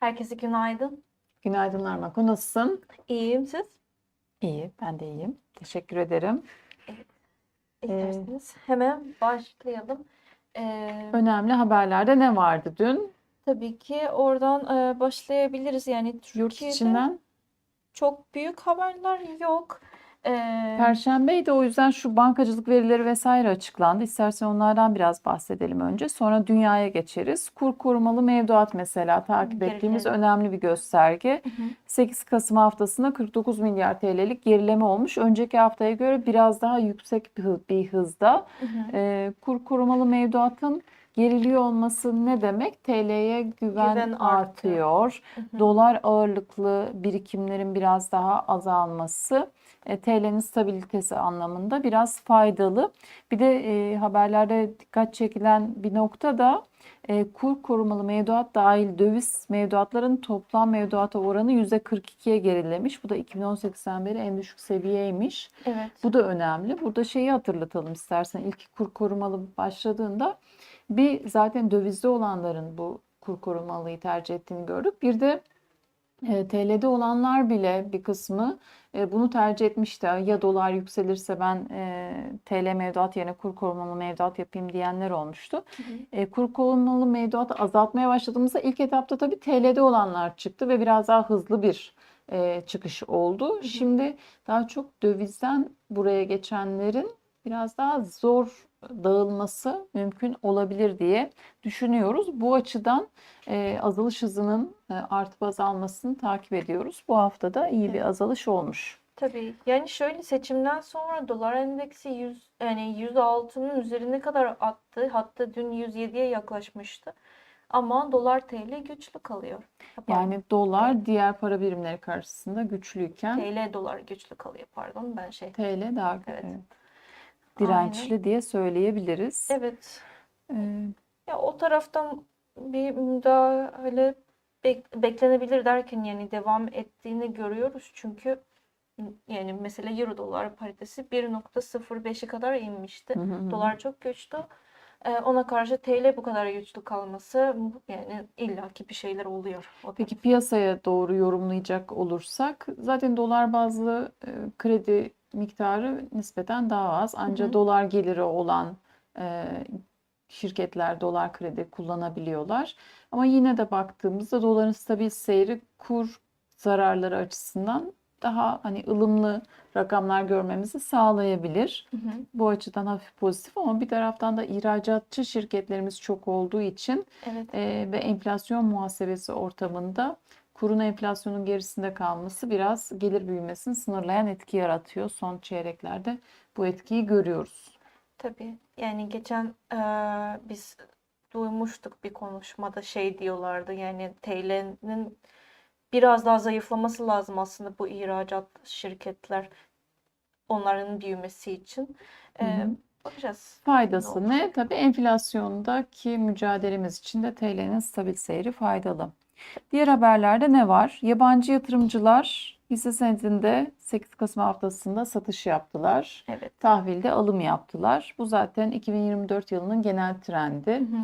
Herkese günaydın. Günaydınlar Mako. Nasılsın? İyiyim siz? İyi, ben de iyiyim. Teşekkür ederim. İsterseniz hemen başlayalım. Ee, Önemli haberlerde ne vardı dün? tabii ki oradan e, başlayabiliriz. Yani Yurt Türkiye'de içinden. çok büyük haberler yok. Ee, Perşembeydi o yüzden şu bankacılık verileri vesaire açıklandı. İstersen onlardan biraz bahsedelim önce. Sonra dünyaya geçeriz. Kur korumalı mevduat mesela takip Geri ettiğimiz önemli bir gösterge. Hı hı. 8 Kasım haftasında 49 milyar TL'lik gerileme olmuş. Önceki haftaya göre biraz daha yüksek bir hızda. Hı hı. Ee, kur korumalı mevduatın geriliyor olması ne demek? TL'ye güven, Güven artıyor. hı. Dolar ağırlıklı birikimlerin biraz daha azalması e, TL'nin stabilitesi anlamında biraz faydalı. Bir de e, haberlerde dikkat çekilen bir nokta da e, kur korumalı mevduat dahil döviz mevduatların toplam mevduata oranı %42'ye gerilemiş. Bu da 2018'den beri en düşük seviyeymiş. Evet. Bu da önemli. Burada şeyi hatırlatalım istersen. İlk kur korumalı başladığında bir zaten dövizde olanların bu kur korumalıyı tercih ettiğini gördük. Bir de e, TL'de olanlar bile bir kısmı e, bunu tercih etmişti. Ya dolar yükselirse ben e, TL mevduat yerine kur korumalı mevduat yapayım diyenler olmuştu. Hı hı. E, kur korumalı mevduatı azaltmaya başladığımızda ilk etapta tabii TL'de olanlar çıktı ve biraz daha hızlı bir e, çıkış oldu. Şimdi daha çok dövizden buraya geçenlerin biraz daha zor dağılması mümkün olabilir diye düşünüyoruz. Bu açıdan e, azalış hızının e, artıp azalmasını takip ediyoruz. Bu haftada iyi bir Evet. azalış olmuş. Tabii. Yani şöyle seçimden sonra dolar endeksi 100 yani 106'nın üzerine kadar attı. Hatta dün 107'ye yaklaşmıştı. Ama dolar TL güçlü kalıyor. Pardon. Yani dolar diğer para birimleri karşısında güçlüyken TL dolar güçlü kalıyor pardon ben şey. TL daha Evet. evet, dirençli diye söyleyebiliriz. Evet. E, Ya o taraftan bir müdahale bek- beklenebilir derken yani devam ettiğini görüyoruz. Çünkü yani mesela euro dolar paritesi 1.05'e kadar inmişti. hı hı. Dolar çok güçlü. Ee, ona karşı TL bu kadar güçlü kalması yani illaki bir şeyler oluyor. O Peki piyasaya doğru yorumlayacak olursak zaten dolar bazlı e, kredi miktarı nispeten daha az. Ancak hı. dolar geliri olan e, şirketler dolar kredi kullanabiliyorlar. Ama yine de baktığımızda doların stabil seyri kur zararları açısından daha hani ılımlı rakamlar görmemizi sağlayabilir. Hı hı. Bu açıdan hafif pozitif ama bir taraftan da ihracatçı şirketlerimiz çok olduğu için Evet. e, ve enflasyon muhasebesi ortamında kurun enflasyonun gerisinde kalması biraz gelir büyümesini sınırlayan etki yaratıyor. Son çeyreklerde bu etkiyi görüyoruz. Tabii. Yani geçen eee, biz duymuştuk bir konuşmada şey diyorlardı yani TL'nin biraz daha zayıflaması lazım aslında bu ihracat şirketler onların büyümesi için. Hı hı. Eee, bakacağız. Faydası Ne ne? Tabii enflasyondaki mücadelemiz için de TL'nin stabil seyri faydalı. Diğer haberlerde ne var? Yabancı yatırımcılar hisse senedinde 8 Kasım haftasında satış yaptılar. Evet. Tahvilde alım yaptılar. Bu zaten 2024 yılının genel trendi. Hı hı.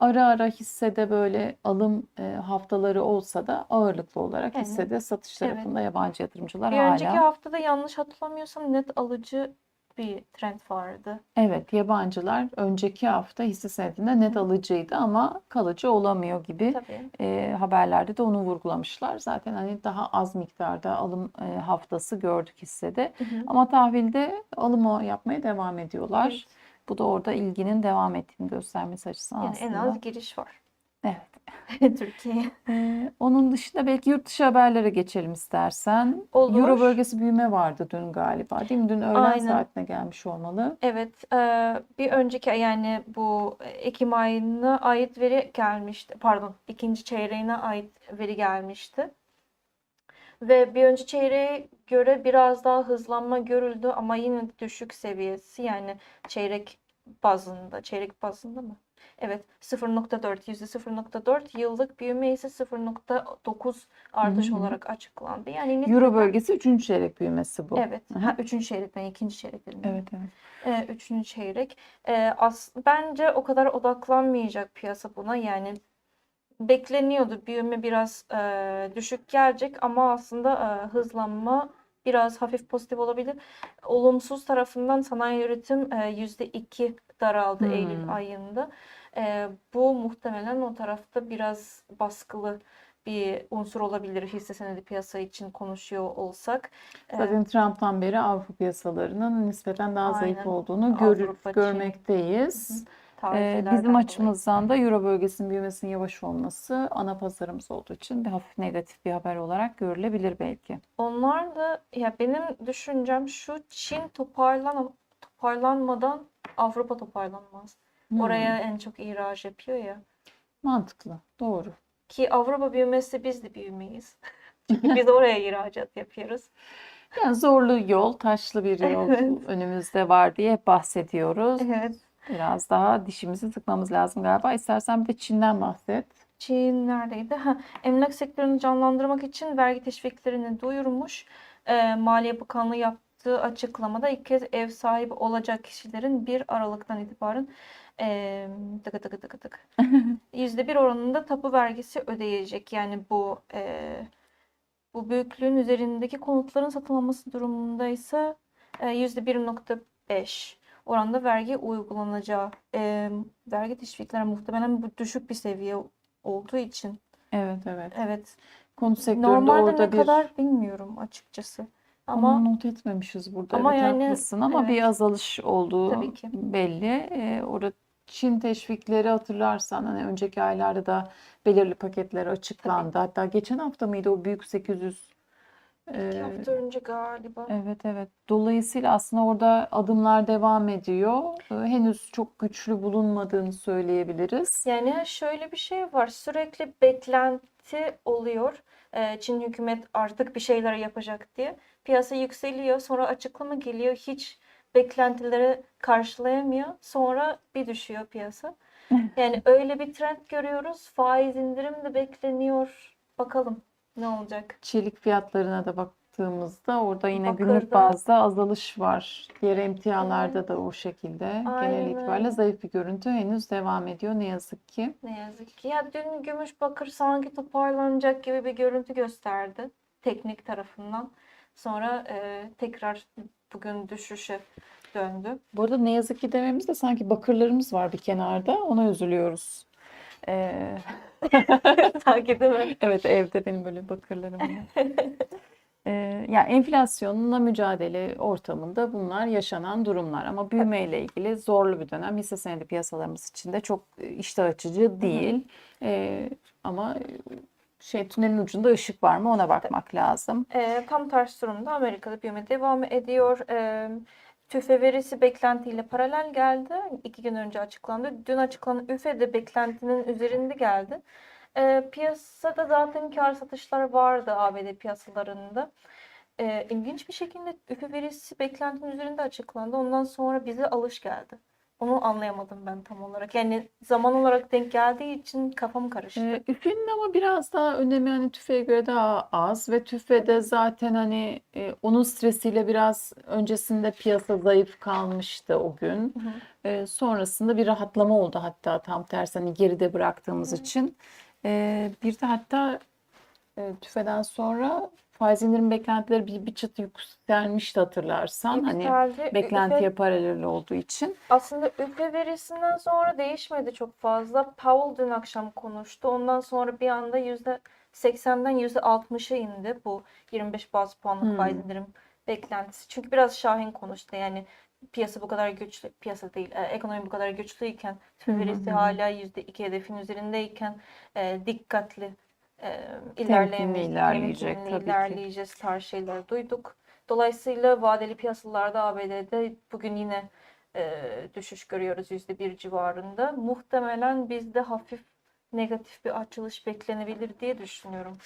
Ara ara hissede böyle alım e, haftaları olsa da ağırlıklı olarak Evet. hissede satış Evet. tarafında yabancı yatırımcılar Bir önceki hala. haftada yanlış hatırlamıyorsam net alıcı bir trend vardı. Evet, yabancılar önceki hafta hisse senedinde net alıcıydı ama kalıcı olamıyor gibi Tabii. e, haberlerde de onu vurgulamışlar. Zaten hani daha az miktarda alım e, haftası gördük hissede. Hı hı. Ama tahvilde alım yapmaya devam ediyorlar. Evet. Bu da orada ilginin devam ettiğini göstermesi açısından Yani en aslında. az giriş var Evet. Türkiye'ye. Ee, onun dışında belki yurt dışı haberlere geçelim istersen. Olur. Euro bölgesi büyüme vardı dün galiba, değil mi? Dün öğlen Aynen. saatine gelmiş olmalı. Evet, eee, bir önceki yani bu Ekim ayına ait veri gelmişti. Pardon, ikinci çeyreğine ait veri gelmişti. Ve bir önceki çeyreğe göre biraz daha hızlanma görüldü ama yine düşük seviyesi yani çeyrek bazında, çeyrek bazında mı? Evet, 0.4, %0.4 yıllık büyüme ise 0.9 artış Hı hı. olarak açıklandı. Yani Euro nispeten- bölgesi 3. çeyrek büyümesi bu. Evet, Hı hı. ha, üçüncü çeyrek ben ikinci çeyrek dedim. Evet, evet. E, üçüncü çeyrek. E, as bence o kadar odaklanmayacak piyasa buna. Yani bekleniyordu. Büyüme biraz e, düşük gelecek ama aslında e, hızlanma biraz hafif pozitif olabilir. Olumsuz tarafından sanayi üretim e, %2 daraldı Hmm. Eylül ayında. E, bu muhtemelen o tarafta biraz baskılı bir unsur olabilir hisse senedi piyasa için konuşuyor olsak. E, Zaten Trump'tan beri Avrupa piyasalarının nispeten daha zayıf Aynen. olduğunu görür, Avrupa, Çin. görmekteyiz. Ee, bizim dolayı. açımızdan da Euro bölgesinin büyümesinin yavaş olması ana pazarımız olduğu için bir hafif negatif bir haber olarak görülebilir belki. Onlar da ya benim düşüncem şu Çin toparlan toparlanmadan Avrupa toparlanmaz. Hmm, Oraya en çok ihraç yapıyor ya. mantıklı, doğru. Ki Avrupa büyümesi biz de büyümeyiz. Çünkü biz oraya ihracat yapıyoruz. Yani zorlu yol, taşlı bir yol Evet. önümüzde var diye bahsediyoruz. Evet. Biraz daha dişimizi sıkmamız lazım galiba. İstersen bir de Çin'den bahset. Çin neredeydi? Ha, emlak sektörünü canlandırmak için vergi teşviklerini duyurmuş. Ee, Maliye Bakanlığı yaptığı açıklamada ilk kez ev sahibi olacak kişilerin 1 Aralık'tan itibaren eee tıkı tıkı tıkı tıkı %1 oranında tapu vergisi ödeyecek. Yani bu eee, bu büyüklüğün üzerindeki konutların satın alınması durumunda ise e, %1.5 oranda vergi uygulanacağı. Eee, vergi teşvikleri muhtemelen bu düşük bir seviye olduğu için. Evet, evet. Evet. Konut sektöründe Normalde orada ne bir kadar bilmiyorum açıkçası. Ama Onu not etmemişiz burada. Ama Evet, yani, haklısın ama bir evet. azalış olduğu Tabii belli. Ee, orada Çin teşvikleri hatırlarsan hani önceki aylarda da belirli paketler açıklandı. Hatta geçen hafta mıydı o büyük 800 iki ee, hafta önce galiba. Evet evet. Dolayısıyla aslında orada adımlar devam ediyor. Ee, Henüz çok güçlü bulunmadığını söyleyebiliriz. Yani şöyle bir şey var. Sürekli beklenti oluyor. Ee, Çin hükümet artık bir şeyler yapacak diye. Piyasa yükseliyor. Sonra açıklama geliyor. Hiç beklentileri karşılayamıyor. Sonra bir düşüyor piyasa. Yani öyle bir trend görüyoruz. Faiz indirim de bekleniyor. Bakalım ne olacak. Çelik fiyatlarına da baktığımızda orada yine günlük Bakırda. bazda azalış var. Diğer emtialarda da o şekilde. Genel Aynen itibariyle öyle. zayıf bir görüntü henüz devam ediyor ne yazık ki. Ne yazık ki. Ya dün gümüş bakır sanki toparlanacak gibi bir görüntü gösterdi teknik tarafından. Sonra e, tekrar bugün düşüşe döndü. Bu arada ne yazık ki dememizde sanki bakırlarımız var bir kenarda. Ona üzülüyoruz. Ee, değil mi? evet evde benim böyle bakırlarım var. Ee, yani enflasyonla mücadele ortamında bunlar yaşanan durumlar ama büyümeyle ilgili zorlu bir dönem hisse senedi piyasalarımız için de çok iştah açıcı değil. Ee, ama şey tünelin ucunda ışık var mı ona bakmak lazım. E, tam ters durumda Amerika'da büyüme devam ediyor. E, TÜFE verisi beklentiyle paralel geldi. İki gün önce açıklandı. Dün açıklanan üfe de beklentinin üzerinde geldi. E, piyasada zaten kar satışlar vardı ABD piyasalarında. E, ilginç bir şekilde üfe verisi beklentinin üzerinde açıklandı. Ondan sonra bize alış geldi. Onu anlayamadım ben tam olarak. Yani zaman olarak denk geldiği için kafam karıştı. Ee, üfenin ama biraz daha önemi hani tüfeğe göre daha az ve tüfede zaten hani e, onun stresiyle biraz öncesinde piyasa zayıf kalmıştı o gün. Hı hı. Ee, sonrasında bir rahatlama oldu hatta tam tersi hani geride bıraktığımız için. Ee, bir de hatta e, tüfeden sonra faiz indirim beklentileri bir, bir çıt yükselmişti hatırlarsan. Hani Yükseldi. Üfe- beklentiye paralel olduğu için. Aslında üfe verisinden sonra değişmedi çok fazla. Powell dün akşam konuştu. Ondan sonra bir anda %80'den %60'a indi bu 25 baz puanlık Hmm. faiz indirim beklentisi. Çünkü biraz Şahin konuştu. Yani piyasa bu kadar güçlü, piyasa değil, e, ekonomi bu kadar güçlüyken, hı verisi hala %2 hedefin üzerindeyken e, dikkatli e, ilerleyecek tabii ki. ilerleyeceğiz tarzı şeyler duyduk. Dolayısıyla vadeli piyasalarda ABD'de bugün yine e, düşüş görüyoruz %1 civarında. Muhtemelen bizde hafif negatif bir açılış beklenebilir diye düşünüyorum.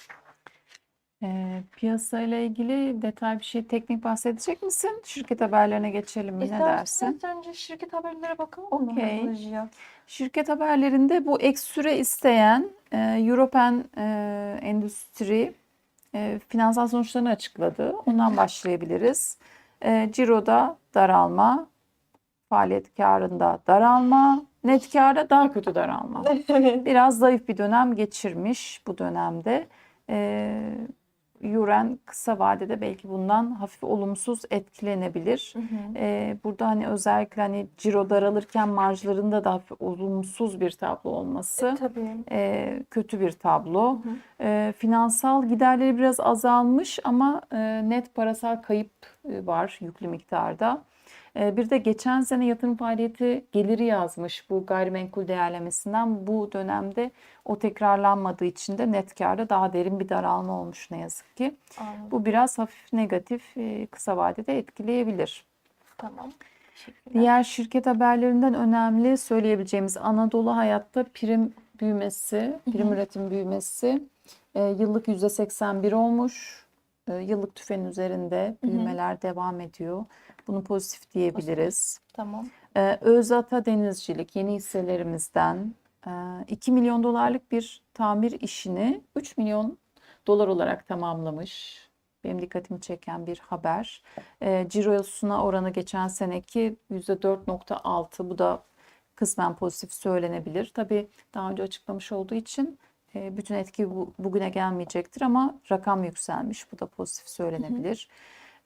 Ee, piyasayla ilgili detay bir şey teknik bahsedecek misin? Şirket haberlerine geçelim mi? Ne dersin? Önce şirket haberlere bakalım Okey. Şirket haberlerinde bu ek süre isteyen e, European e, Endüstri e, finansal sonuçlarını açıkladı. Ondan başlayabiliriz. E, Ciro'da daralma, faaliyet karında daralma, net kâra daha kötü daralma. Biraz zayıf bir dönem geçirmiş bu dönemde. Ee, Yuren kısa vadede belki bundan hafif olumsuz etkilenebilir. Hı hı. Ee, burada hani özellikle hani ciro daralırken marjlarında da hafif olumsuz bir tablo olması Tabii. e, kötü bir tablo. Hı hı. E, finansal giderleri biraz azalmış ama e, net parasal kayıp e, var yüklü miktarda. E, bir de geçen sene yatırım faaliyeti geliri yazmış bu gayrimenkul değerlemesinden. Bu dönemde o tekrarlanmadığı için de net kârda daha derin bir daralma olmuş ne yazık ki. Anladım. Bu biraz hafif negatif e, kısa vadede etkileyebilir. Tamam. Diğer şirket haberlerinden önemli söyleyebileceğimiz Anadolu Hayat'ta prim büyümesi, prim üretim büyümesi e, yıllık %81 olmuş. E, yıllık tüfenin üzerinde büyümeler devam ediyor. Bunu pozitif diyebiliriz. Tamam. E, Özata Denizcilik yeni hisselerimizden e, 2 milyon dolarlık bir tamir işini 3 milyon dolar olarak tamamlamış. Benim dikkatimi çeken bir haber. E, cirosuna oranı geçen seneki %4.6 bu da kısmen pozitif söylenebilir. Tabii daha önce açıklamış olduğu için bütün etki bu, bugüne gelmeyecektir ama rakam yükselmiş. Bu da pozitif söylenebilir.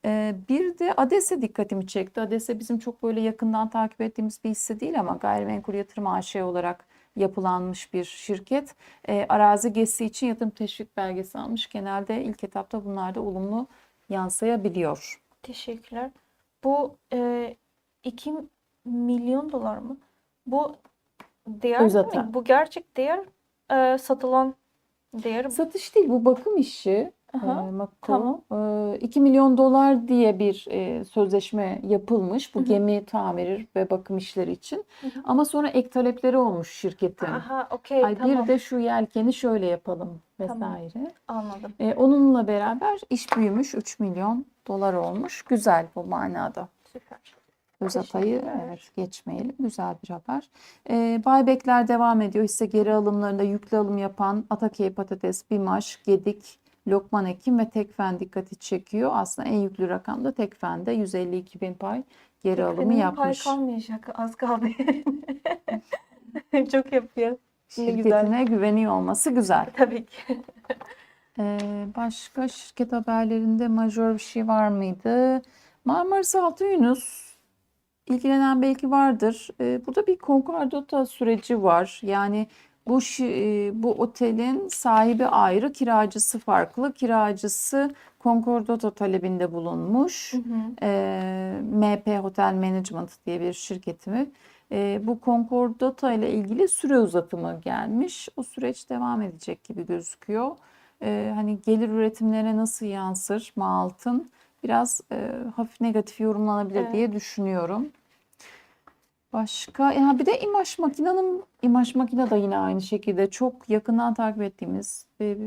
E, bir de ADES'e dikkatimi çekti. ADES'e bizim çok böyle yakından takip ettiğimiz bir hisse değil ama gayrimenkul yatırım AŞ olarak yapılanmış bir şirket. E, arazi gezisi için yatırım teşvik belgesi almış. Genelde ilk etapta bunlar da olumlu yansıyabiliyor. Teşekkürler. Bu e, 2 milyon dolar mı? Bu değer Özata. mi? Bu gerçek değer e, satılan değer. Satış değil bu bakım işi. Aha, Mako, tamam. e, 2 milyon dolar diye bir e, sözleşme yapılmış bu Hı hı. gemi tamiri ve bakım işleri için. Hı hı. Ama sonra ek talepleri olmuş şirketin. Aha, okey, Ay tamam. bir de şu yelkeni şöyle yapalım Tamam. vesaire. Anladım. E, onunla beraber iş büyümüş 3 milyon dolar olmuş. Güzel bu manada. Süper. Teşekkürler. evet geçmeyelim. Güzel bir haber. E, buybackler devam ediyor. Hisse geri alımlarında yüklü alım yapan Atakey Patates, Bimaş, Gedik, Lokman Ekim ve Tekfen dikkati çekiyor. Aslında en yüklü rakam da Tekfen'de 152 bin pay geri alımı Benim pay yapmış. kalmayacak. Az kaldı. Çok yapıyor. Ne güzel. Şirketine güveniyor olması güzel. Tabii ki. Ee, başka şirket haberlerinde majör bir şey var mıydı? Marmaris Altın Yunus ilgilenen belki vardır. Ee, burada bir konkordata süreci var. Yani bu e, bu otelin sahibi ayrı, kiracısı farklı. Kiracısı konkordata talebinde bulunmuş. Hı hı. Ee, MP Hotel Management diye bir şirketimi. Ee, bu konkordata ile ilgili süre uzatımı gelmiş. O süreç devam edecek gibi gözüküyor. Ee, hani gelir üretimlerine nasıl yansır mal altın biraz e, hafif negatif yorumlanabilir Evet. diye düşünüyorum. Başka ya bir de İmaj Makina'nın İmaj Makina da yine aynı şekilde çok yakından takip ettiğimiz e,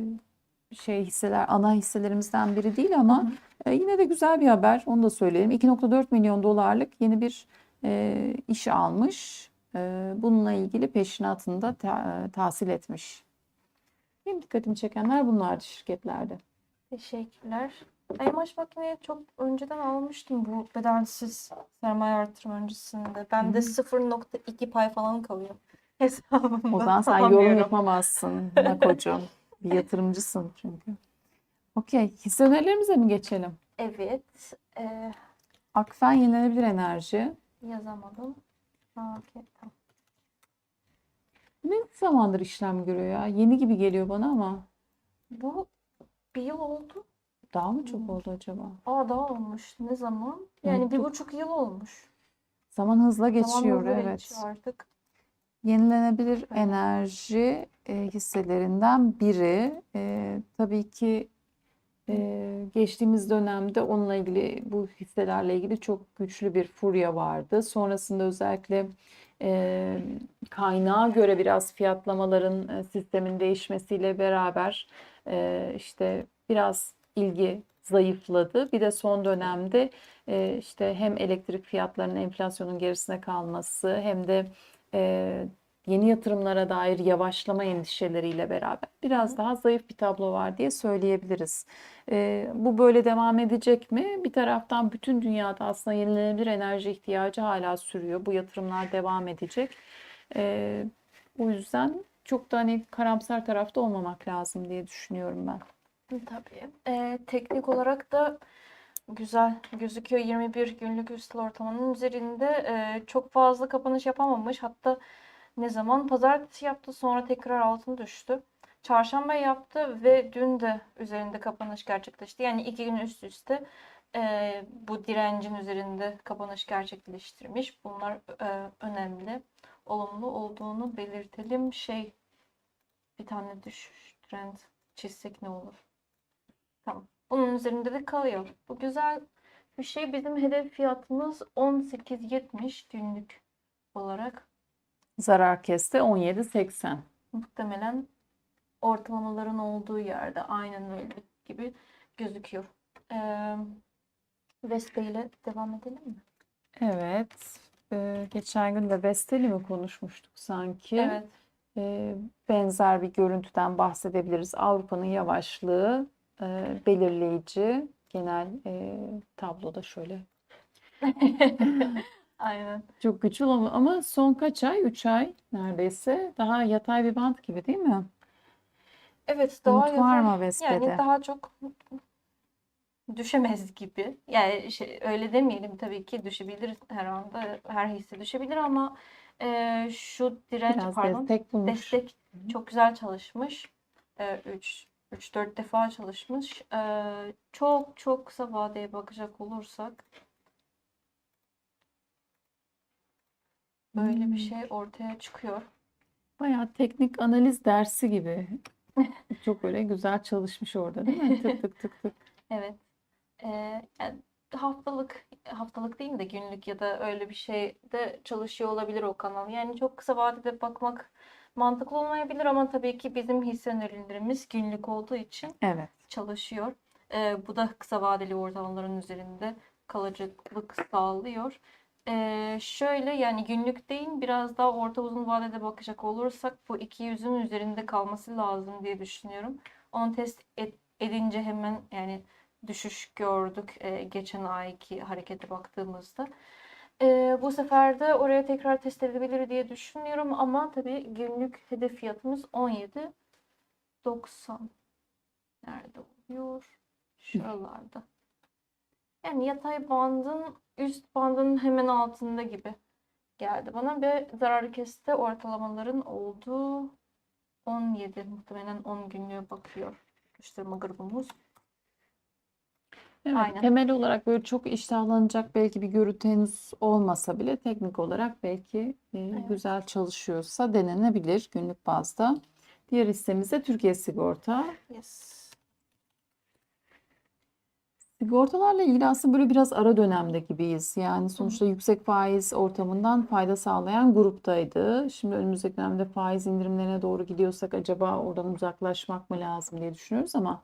şey hisseler ana hisselerimizden biri değil ama e, yine de güzel bir haber onu da söyleyelim. 2.4 milyon dolarlık yeni bir e, iş almış. E, bununla ilgili peşinatını da ta- tahsil etmiş. Benim dikkatimi çekenler bunlardı şirketlerde. Teşekkürler. Elmaş makineyi çok önceden almıştım bu bedelsiz sermaye artırım öncesinde. Ben de Hı. 0.2 pay falan kalıyor hesabımda. O zaman sen yorum yapamazsın Nakocuğum. Bir yatırımcısın çünkü. Okey. Hisse önerilerimize mi geçelim? Evet. e, Akfen yenilenebilir enerji. yazamadım. Ha, okey, tamam. Ne zamandır işlem görüyor ya? Yeni gibi geliyor bana ama Bu bir yıl oldu. Daha mı çok Hmm. oldu acaba? Aa daha olmuş. Ne zaman? Yani bir Unuttuk. buçuk yıl olmuş. Zaman hızla Zaman geçiyor hızlı evet. geçiyor artık. Yenilenebilir enerji e, hisselerinden biri. E, tabii ki e, geçtiğimiz dönemde onunla ilgili bu hisselerle ilgili çok güçlü bir furya vardı. Sonrasında özellikle e, kaynağa göre biraz fiyatlamaların e, sistemin değişmesiyle beraber e, işte biraz ilgi zayıfladı. Bir de son dönemde e, işte hem elektrik fiyatlarının enflasyonun gerisine kalması hem de e, yeni yatırımlara dair yavaşlama endişeleriyle beraber biraz daha zayıf bir tablo var diye söyleyebiliriz. E, bu böyle devam edecek mi? Bir taraftan bütün dünyada aslında yenilenebilir enerji ihtiyacı hala sürüyor. Bu yatırımlar devam edecek. E, o yüzden çok da hani karamsar tarafta olmamak lazım diye düşünüyorum ben. Tabii. Ee, teknik olarak da güzel gözüküyor. 21 günlük üstel ortalamanın üzerinde Ee, çok fazla kapanış yapamamış. Hatta ne zaman? Pazartesi yaptı sonra tekrar altına düştü. Çarşamba yaptı ve dün de üzerinde kapanış gerçekleşti. Yani iki gün üst üste e, bu direncin üzerinde kapanış gerçekleştirmiş. Bunlar e, önemli. Olumlu olduğunu belirtelim. Şey bir tane düşüş trend çizsek ne olur? Tamam. Bunun üzerinde de kalıyor. Bu güzel bir şey. Bizim hedef fiyatımız 18.70 günlük olarak. Zarar kesti 17.80. Muhtemelen ortalamaların olduğu yerde aynen öyle gibi gözüküyor. Ee, Vespe ile devam edelim mi? Evet. e, geçen gün de Vestel'i mi konuşmuştuk sanki? Evet. E, benzer bir görüntüden bahsedebiliriz. Avrupa'nın yavaşlığı e, belirleyici. Genel e, tabloda şöyle Aynen. çok güçlü ama, ama son kaç ay? 3 ay neredeyse. Daha yatay bir bant gibi değil mi? Evet, daha Umut var mı Yani Vespe'de? daha çok düşemez gibi. Yani şey, öyle demeyelim tabii ki düşebilir her anda her hisse düşebilir ama e, şu direnç Biraz pardon destek bulmuş. destek çok güzel çalışmış. 3 3 4 defa çalışmış. E, çok çok kısa vadeye bakacak olursak böyle Hmm. bir şey ortaya çıkıyor. Bayağı teknik analiz dersi gibi. Çok öyle güzel çalışmış orada değil mi? Tık tık tık tık. Evet. Ee, yani haftalık haftalık değil de günlük ya da öyle bir şeyde çalışıyor olabilir o kanal. Yani çok kısa vadede bakmak mantıklı olmayabilir ama tabii ki bizim hisse önerilerimiz günlük olduğu için Evet. çalışıyor. Ee, bu da kısa vadeli ortalamaların üzerinde kalıcılık sağlıyor. Ee, şöyle yani günlük değil biraz daha orta uzun vadede bakacak olursak bu 200'ün üzerinde kalması lazım diye düşünüyorum. Onu test et- edince hemen yani düşüş gördük e, geçen ayki harekete baktığımızda. E, bu sefer de oraya tekrar test edebilir diye düşünüyorum ama tabii günlük hedef fiyatımız 17.90. Nerede oluyor? Şuralarda. Yani yatay bandın üst bandın hemen altında gibi geldi bana ve zarar kesti ortalamaların olduğu 17 muhtemelen 10 günlüğe bakıyor. Sıkıştırma grubumuz. Evet, Aynen. temel olarak böyle çok iştahlanacak belki bir görüntü henüz olmasa bile teknik olarak belki e, Evet. güzel çalışıyorsa denenebilir günlük bazda. Diğer hissemiz de Türkiye Sigorta. Yes. Sigortalarla ilgili aslında böyle biraz ara dönemde gibiyiz. Yani sonuçta yüksek faiz ortamından fayda sağlayan gruptaydı. Şimdi önümüzdeki dönemde faiz indirimlerine doğru gidiyorsak acaba oradan uzaklaşmak mı lazım diye düşünüyoruz ama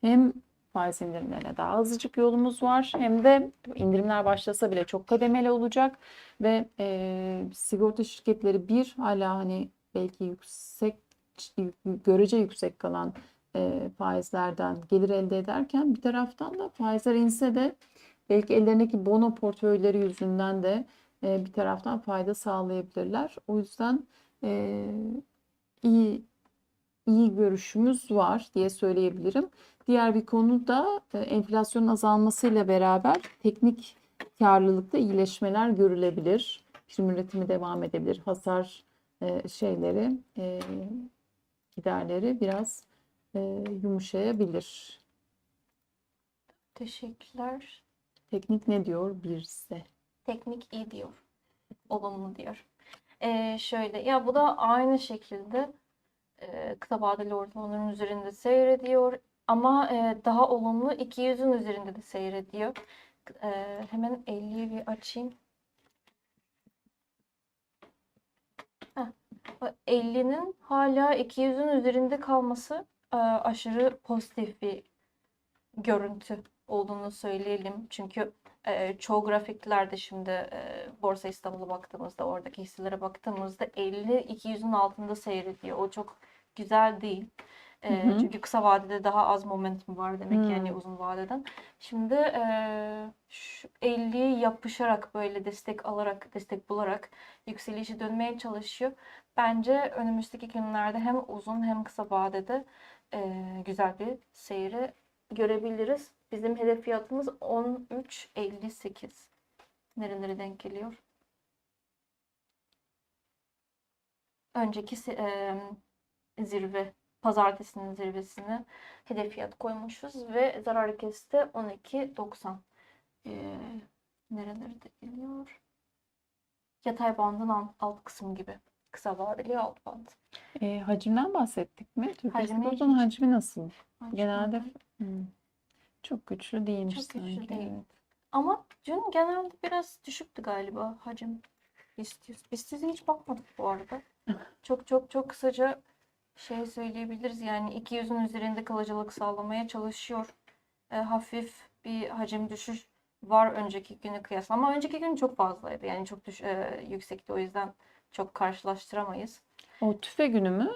hem faiz indirimlerine daha azıcık yolumuz var hem de indirimler başlasa bile çok kademeli olacak ve e, sigorta şirketleri bir hala hani belki yüksek görece yüksek kalan e, faizlerden gelir elde ederken bir taraftan da faizler inse de belki ellerindeki bono portföyleri yüzünden de e, bir taraftan fayda sağlayabilirler. O yüzden e, iyi iyi görüşümüz var diye söyleyebilirim. Diğer bir konu da e, enflasyonun azalmasıyla beraber teknik karlılıkta iyileşmeler görülebilir. Prim üretimi devam edebilir. Hasar e, şeyleri, e, giderleri biraz yumuşayabilir. Teşekkürler. Teknik ne diyor birse? Teknik iyi diyor. Olumlu diyor. Ee, şöyle ya bu da aynı şekilde e, kısa vadeli ortalamaların üzerinde seyrediyor ama e, daha olumlu 200'ün üzerinde de seyrediyor. E, hemen 50'yi bir açayım. Heh, o 50'nin hala 200'ün üzerinde kalması e, aşırı pozitif bir görüntü olduğunu söyleyelim. Çünkü e, çoğu grafiklerde şimdi e, Borsa İstanbul'a baktığımızda, oradaki hisselere baktığımızda 50-200'ün altında seyrediyor. O çok güzel değil. E, Hı hı. çünkü kısa vadede daha az momentum var demek yani Hmm. uzun vadeden. Şimdi e, şu 50'ye yapışarak böyle destek alarak, destek bularak yükselişe dönmeye çalışıyor. Bence önümüzdeki günlerde hem uzun hem kısa vadede eee, güzel bir seyri görebiliriz. Bizim hedef fiyatımız 13.58. Nerelere denk geliyor? Önceki eee, zirve, pazartesinin zirvesine hedef fiyat koymuşuz ve zarar kesti de 12.90. Eee nerelere de geliyor? Yatay bandın alt, alt kısmı gibi. Kısa vadeli alt band. E, hacimden bahsettik mi? Türk Hacmi nasıl? Hacmi Genelde hmm, çok güçlü değilmiş Çok güçlü sanki. değil. Evet. Ama dün genelde biraz düşüktü galiba hacim. BIST BIST hiç bakmadık bu arada. Çok çok çok kısaca şey söyleyebiliriz. Yani 200'ün üzerinde kalıcılık sağlamaya çalışıyor. E, hafif bir hacim düşüş var önceki güne kıyasla. Ama önceki gün çok fazlaydı. Yani çok düş, e, yüksekti. O yüzden çok karşılaştıramayız. O tüfe günü mü?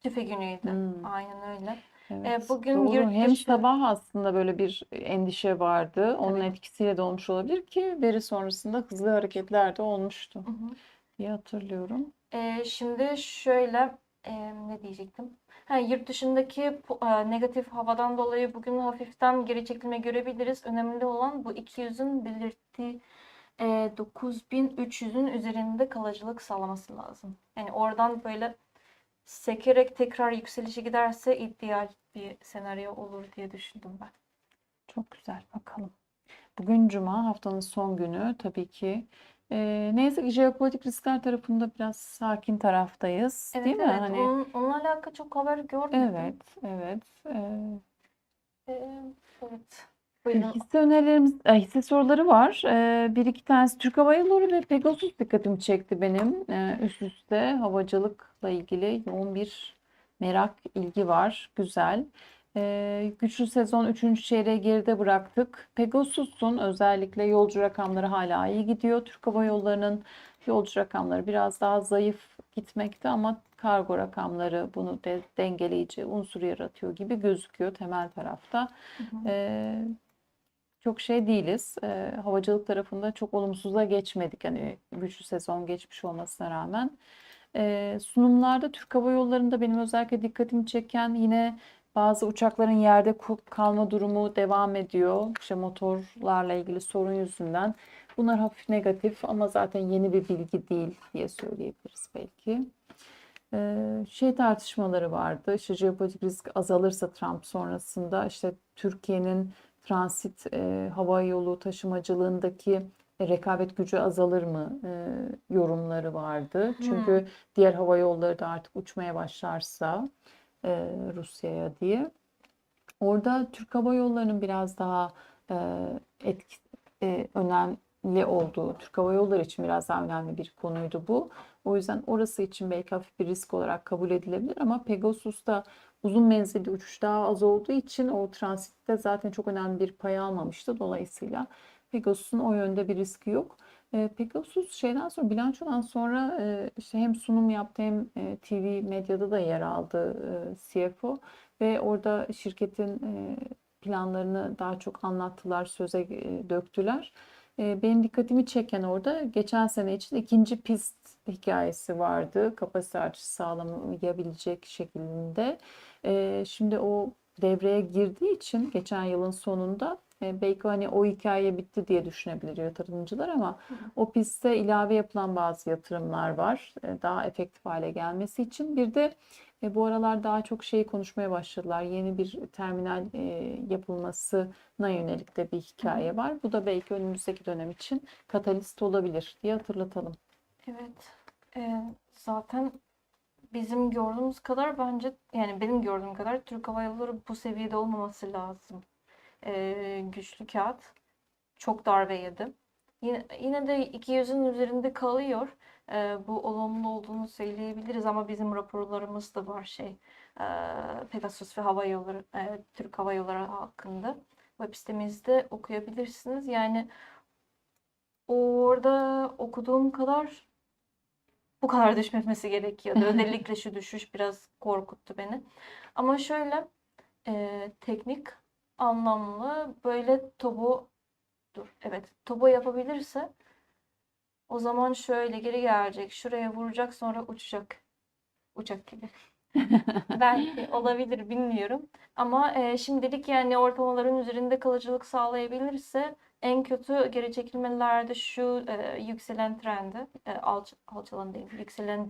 Tüfe günüydü. Hmm. Aynen öyle. Evet, bugün doğru. yurt Hem dışı- sabah aslında böyle bir endişe vardı. Onun Evet. etkisiyle de olmuş olabilir ki veri sonrasında hızlı hareketler de olmuştu Hı hı. diye hatırlıyorum. Ee, şimdi şöyle e, ne diyecektim? Ha, yurt dışındaki e, negatif havadan dolayı bugün hafiften geri çekilme görebiliriz. Önemli olan bu 200'ün belirttiği e, 9300'ün üzerinde kalıcılık sağlaması lazım. Yani oradan böyle sekerek tekrar yükselişe giderse ideal bir senaryo olur diye düşündüm ben. Çok güzel bakalım. Bugün Cuma haftanın son günü tabii ki. Ee, ne yazık ki jeopolitik riskler tarafında biraz sakin taraftayız, Evet değil mi? evet Hani onun, onunla alakalı çok haber görmedim. evet, evet. Ee, Ee, evet. Buyurun. hisse önerilerimiz, e, hisse soruları var. Ee, bir iki tanesi Türk Hava Yolları ve Pegasus dikkatimi çekti benim. Ee, üst üste havacılıkla ilgili yoğun bir merak, ilgi var. Güzel. Ee, güçlü sezon 3. çeyreği geride bıraktık. Pegasus'un özellikle yolcu rakamları hala iyi gidiyor. Türk Hava Yolları'nın yolcu rakamları biraz daha zayıf gitmekte ama kargo rakamları bunu de, dengeleyici unsur yaratıyor gibi gözüküyor temel tarafta. Hı hı. Ee, çok şey değiliz. Ee, havacılık tarafında çok olumsuza geçmedik. Hani güçlü sezon geçmiş olmasına rağmen. Ee, sunumlarda Türk Hava Yolları'nda benim özellikle dikkatimi çeken yine bazı uçakların yerde kalma durumu devam ediyor. İşte motorlarla ilgili sorun yüzünden. Bunlar hafif negatif ama zaten yeni bir bilgi değil diye söyleyebiliriz belki. Ee, şey tartışmaları vardı. İşte jeopolitik risk azalırsa Trump sonrasında işte Türkiye'nin transit e, hava yolu taşımacılığındaki rekabet gücü azalır mı e, yorumları vardı. Çünkü diğer hava yolları da artık uçmaya başlarsa e, Rusya'ya diye. Orada Türk Hava Yolları'nın biraz daha e, etki, e, önemli olduğu, Türk Hava Yolları için biraz daha önemli bir konuydu bu. O yüzden orası için belki hafif bir risk olarak kabul edilebilir ama Pegasus'ta uzun menzilli uçuş daha az olduğu için o transitte zaten çok önemli bir pay almamıştı. Dolayısıyla Pegasus'un o yönde bir riski yok. E, Pegasus şeyden sonra bilançodan sonra e, işte hem sunum yaptı hem e, TV medyada da yer aldı e, CFO ve orada şirketin e, planlarını daha çok anlattılar, söze e, döktüler. E, Benim dikkatimi çeken orada geçen sene için ikinci pist hikayesi vardı. Kapasite artışı sağlamayabilecek şekilde. E, Şimdi o devreye girdiği için geçen yılın sonunda e, belki hani o hikaye bitti diye düşünebilir yatırımcılar ama o pistte ilave yapılan bazı yatırımlar var. e, Daha efektif hale gelmesi için. Bir de e, bu aralar daha çok şey konuşmaya başladılar. Yeni bir terminal e, yapılmasına yönelik de bir hikaye var. Bu da belki önümüzdeki dönem için katalist olabilir diye hatırlatalım. Evet. Zaten bizim gördüğümüz kadar bence yani benim gördüğüm kadar Türk Hava Yolları bu seviyede olmaması lazım. Ee, güçlü kağıt çok darbe yedi. Yine, yine de 200'ün üzerinde kalıyor. Ee, bu olumlu olduğunu söyleyebiliriz ama bizim raporlarımız da var şey ee, Pegasus ve Hava Yolları e, Türk Hava Yolları hakkında web sitemizde okuyabilirsiniz. Yani orada okuduğum kadar bu kadar düşmemesi gerekiyordu. Özellikle şu düşüş biraz korkuttu beni. Ama şöyle e, teknik anlamlı böyle topu dur evet tobo yapabilirse o zaman şöyle geri gelecek. Şuraya vuracak sonra uçacak. Uçak gibi. Belki olabilir bilmiyorum. Ama e, şimdilik yani ortalamaların üzerinde kalıcılık sağlayabilirse en kötü geri çekilmelerde şu e, yükselen trendi, e, alç, alçalan değil, yükselen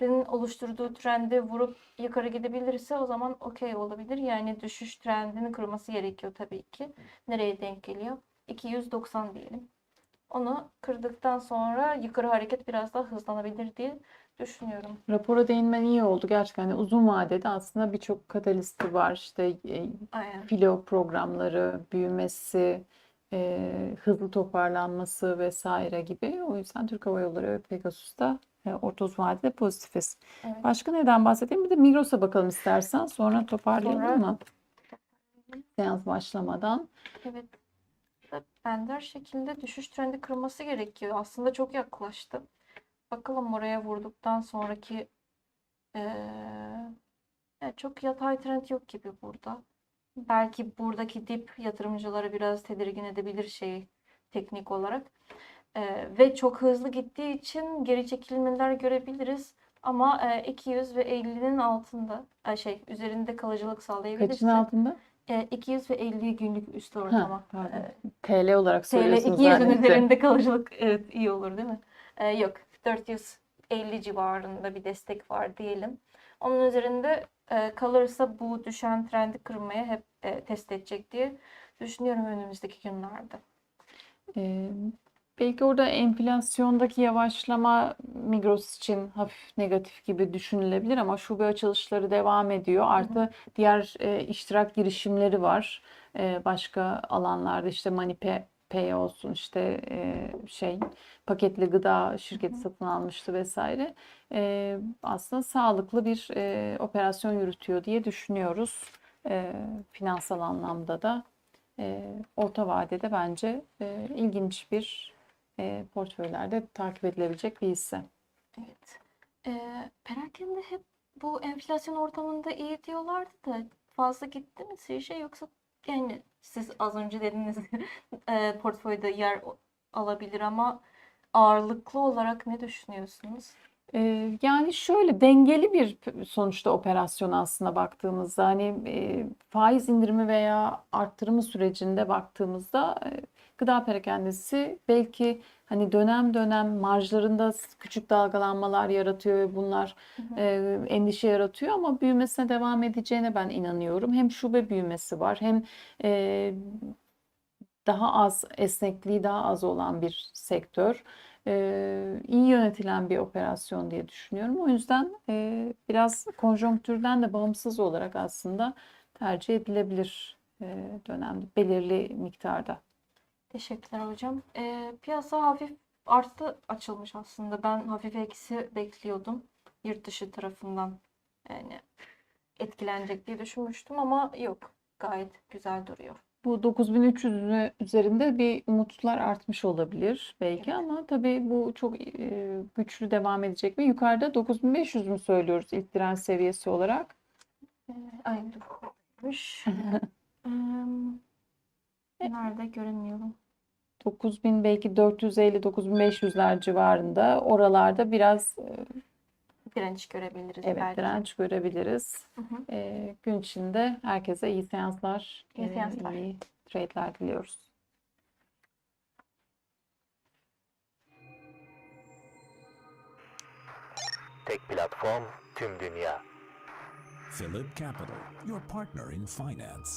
diplerin oluşturduğu trendi vurup yukarı gidebilirse o zaman okey olabilir. Yani düşüş trendini kırması gerekiyor tabii ki. Nereye denk geliyor? 290 diyelim. Onu kırdıktan sonra yukarı hareket biraz daha hızlanabilir diye düşünüyorum. Rapora değinmen iyi oldu. Gerçekten hani uzun vadede aslında birçok katalisti var. İşte e, Aynen. filo programları, büyümesi, e, hızlı toparlanması vesaire gibi. O yüzden Türk Hava Yolları ve Pegasus'ta e, orta uzun vadede pozitifiz. Evet. Başka neden bahsedeyim? Bir de Migros'a bakalım istersen. Sonra toparlayalım Sonra- mı? Seans başlamadan. Evet. Ve Benzer şekilde düşüş trendi kırması gerekiyor. Aslında çok yaklaştı. Bakalım oraya vurduktan sonraki evet, çok yatay trend yok gibi burada. Belki buradaki dip yatırımcıları biraz tedirgin edebilir şey teknik olarak. Eee, ve çok hızlı gittiği için geri çekilmeler görebiliriz. Ama eee, 200 ve 50'nin altında e, şey üzerinde kalıcılık Kaçın sağlayabilirse altında? e, 200 ve 50 günlük üstü Ha, ortalama. pardon. E, TL olarak TL soruyorsun 200'ün zannettim. üzerinde kalıcılık evet iyi olur değil mi? E, yok 450 civarında bir destek var diyelim. Onun üzerinde e, kalırsa bu düşen trendi kırmaya hep e, test edecek diye düşünüyorum önümüzdeki günlerde. Ee, belki orada enflasyondaki yavaşlama Migros için hafif negatif gibi düşünülebilir ama şube açılışları devam ediyor. Artı diğer e, iştirak girişimleri var. E, başka alanlarda işte MoneyPay Pay olsun işte e, şey paketli gıda şirketi satın almıştı vesaire. E, aslında sağlıklı bir e, operasyon yürütüyor diye düşünüyoruz. E, finansal anlamda da. E, orta vadede bence e, ilginç bir e, portföylerde takip edilebilecek bir hisse. Evet. E, perakende hep bu enflasyon ortamında iyi diyorlardı da fazla gitti mi sizce yoksa yani siz az önce dediniz e, portföyde yer alabilir ama ağırlıklı olarak ne düşünüyorsunuz? Yani şöyle dengeli bir sonuçta operasyon aslında baktığımızda hani e, faiz indirimi veya arttırımı sürecinde baktığımızda e, gıda perakendesi belki hani dönem dönem marjlarında küçük dalgalanmalar yaratıyor ve bunlar e, endişe yaratıyor ama büyümesine devam edeceğine ben inanıyorum. Hem şube büyümesi var hem e, daha az esnekliği daha az olan bir sektör. E, iyi yönetilen bir operasyon diye düşünüyorum. O yüzden e, biraz konjonktürden de bağımsız olarak aslında tercih edilebilir e, dönemde belirli miktarda. Teşekkürler hocam. E, piyasa hafif arttı açılmış aslında. Ben hafif eksi bekliyordum yurt dışı tarafından. Yani etkilenecek diye düşünmüştüm ama yok. Gayet güzel duruyor. Bu 9300'ün üzerinde bir umutlar artmış olabilir belki ama tabii bu çok e, güçlü devam edecek mi? Yukarıda 9500 mü söylüyoruz ilk direnç seviyesi olarak? E, ay durmuş. Nerede göremiyorum. 9000 belki 450 9500'ler civarında oralarda biraz e, Direnç görebiliriz evet belki. direnç görebiliriz. Hı hı. E, gün içinde herkese iyi seanslar, İyi e, seanslar. iyi trade'ler diliyoruz. Tek platform tüm dünya. Philip Capital, your partner in finance.